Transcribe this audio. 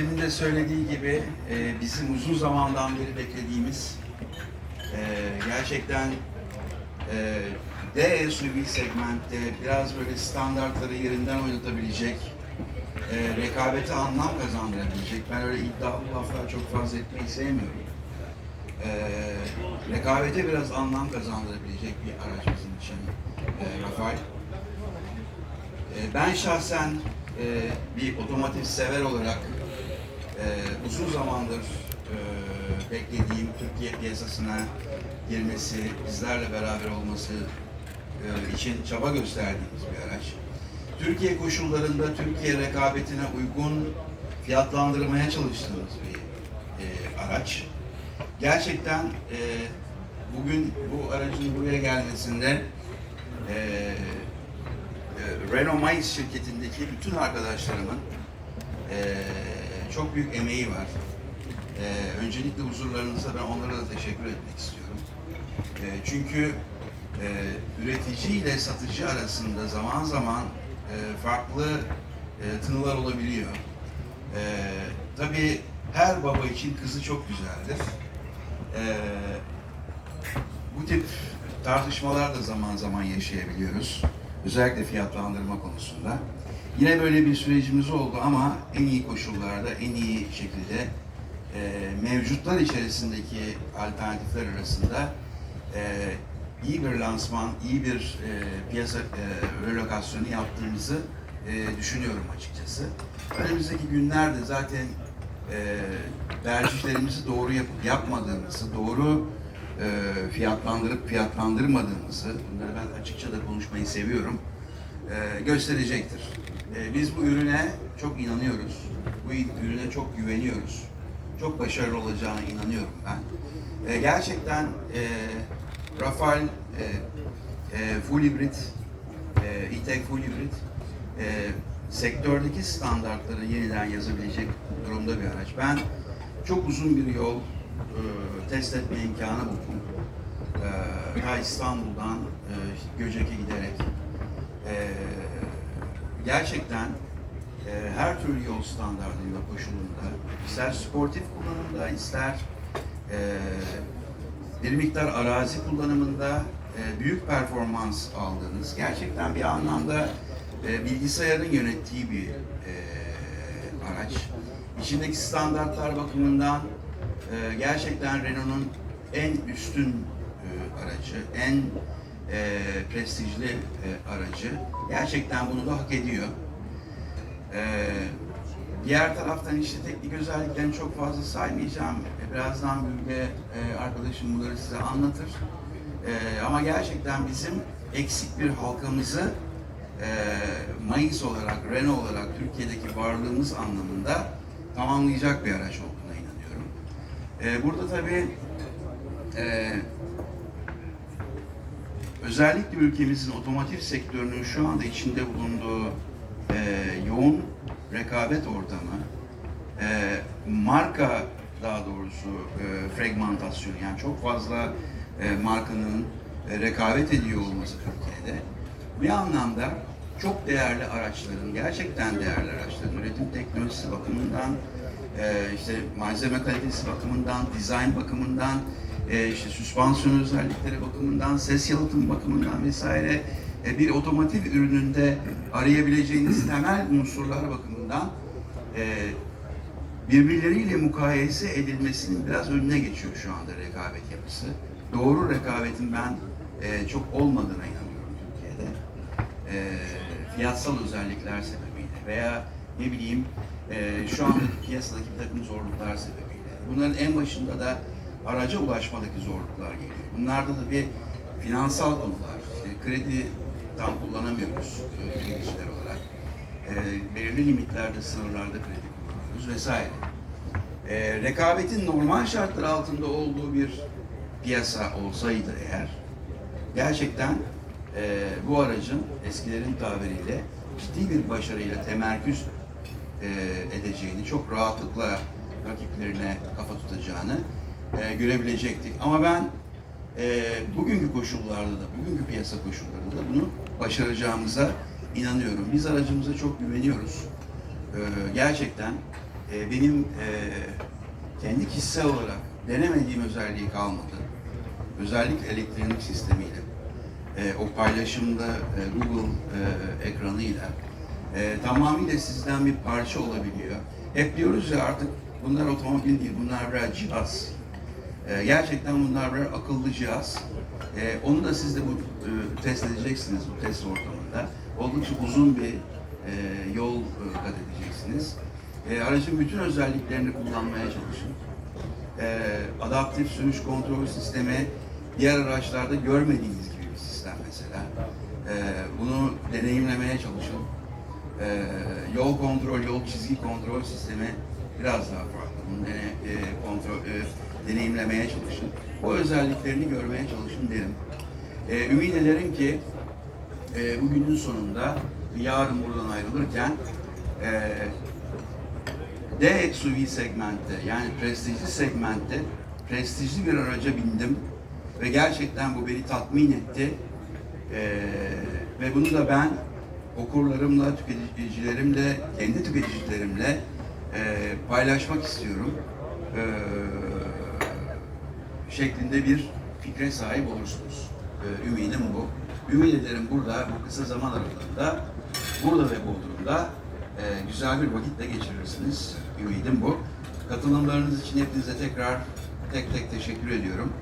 Demin de söylediği gibi e, bizim uzun zamandan beri beklediğimiz e, gerçekten e, D SUV segmentte biraz böyle standartları yerinden oynatabilecek, e, rekabete anlam kazandırabilecek. Ben öyle iddialı laflar çok fazla etmeyi sevmiyorum. E, rekabete biraz anlam kazandırabilecek bir araç bizim için e, Rafale. E, Ben şahsen e, bir otomotiv sever olarak e, uzun zamandır e, beklediğim Türkiye piyasasına girmesi, bizlerle beraber olması e, için çaba gösterdiğimiz bir araç. Türkiye koşullarında Türkiye rekabetine uygun fiyatlandırmaya çalıştığımız bir e, araç. Gerçekten e, bugün bu aracın buraya gelmesinde e, e, Renault Mainz şirketindeki bütün arkadaşlarımın e, çok büyük emeği var. E, öncelikle huzurlarınıza ben onlara da teşekkür etmek istiyorum. E, çünkü e, üretici ile satıcı arasında zaman zaman e, farklı e, tınılar olabiliyor. E, tabii her baba için kızı çok güzeldir. E, bu tip tartışmalar da zaman zaman yaşayabiliyoruz. Özellikle fiyatlandırma konusunda. Yine böyle bir sürecimiz oldu ama en iyi koşullarda, en iyi şekilde e, mevcutlar içerisindeki alternatifler arasında e, iyi bir lansman, iyi bir e, piyasa e, relokasyonu yaptığımızı e, düşünüyorum açıkçası. Önümüzdeki günlerde zaten e, tercihlerimizi doğru yapıp yapmadığımızı, doğru e, fiyatlandırıp fiyatlandırmadığımızı, bunları ben açıkça da konuşmayı seviyorum, e, gösterecektir. E, biz bu ürüne çok inanıyoruz. Bu ürüne çok güveniyoruz. Çok başarılı olacağına inanıyorum ben. E, gerçekten e, Rafale e, e, full hibrit, e, e-tech full hibrit e, sektördeki standartları yeniden yazabilecek durumda bir araç. Ben çok uzun bir yol e, test etme imkanı buldum. E, ta İstanbul'dan e, Göcek'e giderek e, gerçekten e, her türlü yol standartında koşulunda ister sportif kullanımda ister e, bir miktar arazi kullanımında e, büyük performans aldığınız gerçekten bir anlamda e, bilgisayarın yönettiği bir e, araç. İçindeki standartlar bakımından e, gerçekten Renault'un en üstün e, aracı, en e, prestijli e, aracı. Gerçekten bunu da hak ediyor. E, diğer taraftan işte teknik özelliklerini çok fazla saymayacağım. E, Birazdan Bülge e, arkadaşım bunları size anlatır. E, ama gerçekten bizim eksik bir halkamızı e, Mayıs olarak, Renault olarak Türkiye'deki varlığımız anlamında tamamlayacak bir araç olduğuna inanıyorum. E, burada tabii e, özellikle ülkemizin otomotiv sektörünün şu anda içinde bulunduğu e, yoğun rekabet ortamı, e, marka daha doğrusu e, fragmentasyonu yani çok fazla e, markanın e, rekabet ediyor olması Türkiye'de. Bir anlamda çok değerli araçların, gerçekten değerli araçların üretim teknolojisi bakımından, e, işte malzeme kalitesi bakımından, dizayn bakımından, e, işte süspansiyon özellikleri bakımından, ses yalıtım bakımından vesaire e, bir otomotiv ürününde arayabileceğiniz temel unsurlar bakımından e, birbirleriyle mukayese edilmesinin biraz önüne geçiyor şu anda rekabet yapısı. Doğru rekabetin ben e, çok olmadığına inanıyorum Türkiye'de. E, fiyatsal özellikler sebebiyle veya ne bileyim e, şu andaki piyasadaki bir takım zorluklar sebebiyle. Bunların en başında da araca ulaşmadaki zorluklar geliyor. Bunlarda da bir finansal konular, işte kredi tam kullanamıyoruz e, tüketiciler olarak. E, belirli limitlerde, sınırlarda kredi kullanıyoruz vesaire. E, rekabetin normal şartlar altında olduğu bir piyasa olsaydı eğer, gerçekten e, bu aracın eskilerin tabiriyle ciddi bir başarıyla temerküz e, edeceğini, çok rahatlıkla rakiplerine kafa tutacağını e, görebilecektik. Ama ben e, bugünkü koşullarda da, bugünkü piyasa koşullarında da bunu başaracağımıza inanıyorum. Biz aracımıza çok güveniyoruz. E, gerçekten e, benim e, kendi kişisel olarak denemediğim özelliği kalmadı. Özellikle elektronik sistemiyle. E, o paylaşımda e, Google e, ekranıyla e, tamamıyla sizden bir parça olabiliyor. Hep diyoruz ya artık bunlar otomobil değil, bunlar birer cihaz. E, gerçekten bunlar birer akıllı cihaz. E, onu da siz de bu e, test edeceksiniz bu test ortamında. Oldukça uzun bir e, yol e, kat edeceksiniz. E, aracın bütün özelliklerini kullanmaya çalışın. Adaptif sürüş kontrol sistemi diğer araçlarda görmediğiniz gibi bir sistem mesela. Bunu deneyimlemeye çalışın. Yol kontrol, yol çizgi kontrol sistemi biraz daha farklı. Bunu dene, e, kontrol, e, deneyimlemeye çalışın. Bu özelliklerini görmeye çalışın derim. E, ümit ederim ki e, bugünün sonunda yarın buradan ayrılırken e, D SUV segmentte yani prestijli segmentte prestijli bir araca bindim ve gerçekten bu beni tatmin etti. E, ve bunu da ben okurlarımla, tüketicilerimle, kendi tüketicilerimle e, paylaşmak istiyorum. E, şeklinde bir fikre sahip olursunuz. Ee, ümidim bu. Ümit ederim burada bu kısa zaman aralığında burada ve Bodrum'da e, güzel bir vakitle geçirirsiniz. Ümidim bu. Katılımlarınız için hepinize tekrar tek tek teşekkür ediyorum.